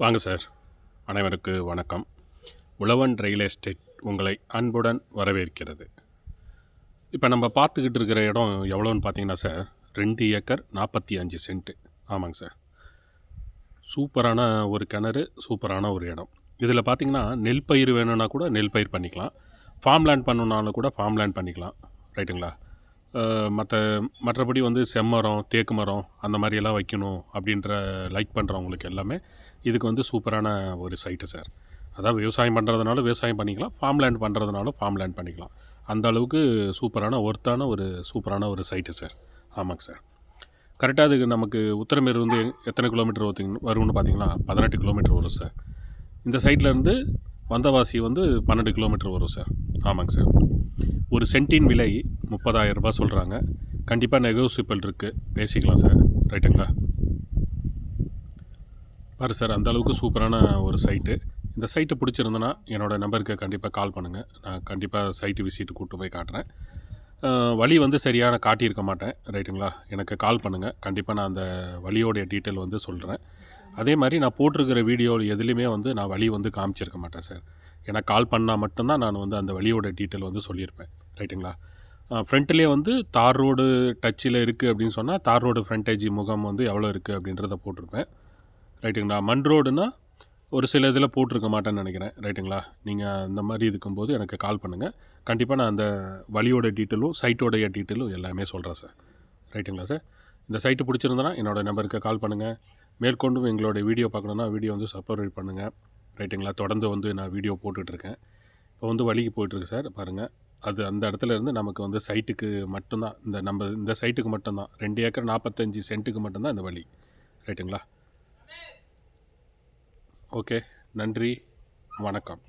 வாங்க சார். அனைவருக்கு வணக்கம். உழவன் ரியல் எஸ்டேட் உங்களை அன்புடன் வரவேற்கிறது. இப்போ நம்ம பார்த்துக்கிட்டு இருக்கிற இடம் எவ்வளோன்னு பார்த்தீங்கன்னா சார் ரெண்டு ஏக்கர் நாற்பத்தி அஞ்சு சென்ட்டு ஆமாங்க சார். சூப்பரான ஒரு கிணறு சூப்பரான ஒரு இடம். இதில் பார்த்தீங்கன்னா நெல் பயிர் வேணும்னா கூட நெல் பயிர் பண்ணிக்கலாம். ஃபார்ம் லேண்ட் பண்ணணுன்னாலும் கூட ஃபார்ம் லேண்ட் பண்ணிக்கலாம் ரைட்டுங்களா மற்ற மற்றபடி வந்து செம்மரம் தேக்கு மரம் அந்த மாதிரியெல்லாம் வைக்கணும் அப்படின்ற லைக் பண்ணுறவங்களுக்கு எல்லாமே இதுக்கு வந்து சூப்பரான ஒரு சைட்டு சார் அதாவது விவசாயம் பண்ணுறதுனால விவசாயம் பண்ணிக்கலாம் ஃபார்ம் லேண்ட் பண்ணுறதுனாலும் ஃபார்ம் லேண்ட் பண்ணிக்கலாம். அந்த அளவுக்கு சூப்பரான ஒர்த்தான ஒரு சூப்பரான ஒரு சைட்டு சார் ஆமாங்க சார் கரெக்டாக அதுக்கு நமக்கு உத்தரமேரு வந்து எத்தனை கிலோமீட்டர் வருதுங்க- வரும்னு பார்த்தீங்கன்னா பதினெட்டு கிலோமீட்டர் வரும் சார் இந்த சைட்லேருந்து வந்தவாசி வந்து பன்னெண்டு கிலோமீட்டர் வரும் சார் ஆமாங்க சார் ஒரு சென்ட்டின் விலை முப்பதாயிரம் ரூபாய் சொல்கிறாங்க கண்டிப்பாக நெகோசியபிள் இருக்குது பேசிக்கலாம் சார். ரைட்டுங்களா? பாரு சார் அந்த அளவுக்கு சூப்பரான ஒரு சைட்டு இந்த சைட்டு பிடிச்சிருந்தனா என்னோடய நம்பருக்கு கண்டிப்பாக கால் பண்ணுங்கள் நான் கண்டிப்பாக சைட்டு விசிட்டு கூப்பிட்டு போய் காட்டுறேன். வழி வந்து சரியான காட்டியிருக்க மாட்டேன். ரைட்டுங்களா? எனக்கு கால் பண்ணுங்கள் கண்டிப்பாக நான் அந்த வழியோடைய டீட்டெயில் வந்து சொல்கிறேன் அதே மாதிரி நான் போட்டிருக்கிற வீடியோ எதுலேயுமே வந்து நான் வழி வந்து காமிச்சிருக்க மாட்டேன் சார் ஏன்னா கால் பண்ணால் மட்டும்தான் நான் வந்து அந்த வழியோட டீட்டெயில் வந்து சொல்லியிருப்பேன். ரைட்டுங்களா ஃப்ரண்ட்லேயே வந்து தார் ரோடு டச்சில் இருக்குது அப்படின்னு சொன்னால் தார் ரோடு ஃப்ரண்டேஜ் முகம் வந்து எவ்வளோ இருக்குது அப்படின்றத போட்டிருப்பேன். ரைட்டுங்களா மண் ரோடுனா ஒரு சில இதில் போட்டிருக்க மாட்டேன்னு நினைக்கிறேன். ரைட்டுங்களா நீங்கள் அந்த மாதிரி இருக்கும்போது எனக்கு கால் பண்ணுங்கள் கண்டிப்பாக நான் அந்த வழியோட டீட்டெயிலும் சைட்டோடைய டீட்டெயிலும் எல்லாமே சொல்கிறேன் சார் ரைட்டுங்களா சார் இந்த சைட்டு பிடிச்சிருந்தனா என்னோட நம்பருக்கு கால் பண்ணுங்கள் மேற்கொண்டும் எங்களோட வீடியோ பார்க்கணுன்னா வீடியோ வந்து சப்போர்ட் பண்ணுங்கள் ரைட்டுங்களா? தொடர்ந்து வந்து நான் வீடியோ போட்டுட்ருக்கேன். இப்போ வந்து வழிக்கு போயிட்டுருக்கு சார் பாருங்கள் அது அந்த இடத்துல இருந்து நமக்கு வந்து சைட்டுக்கு மட்டும்தான் இந்த நம்ம இந்த சைட்டுக்கு மட்டும்தான். ரெண்டு ஏக்கர் நாற்பத்தஞ்சு சென்ட்டுக்கு மட்டும்தான் இந்த வழி. ரைட்டுங்களா? ஓகே நன்றி வணக்கம்.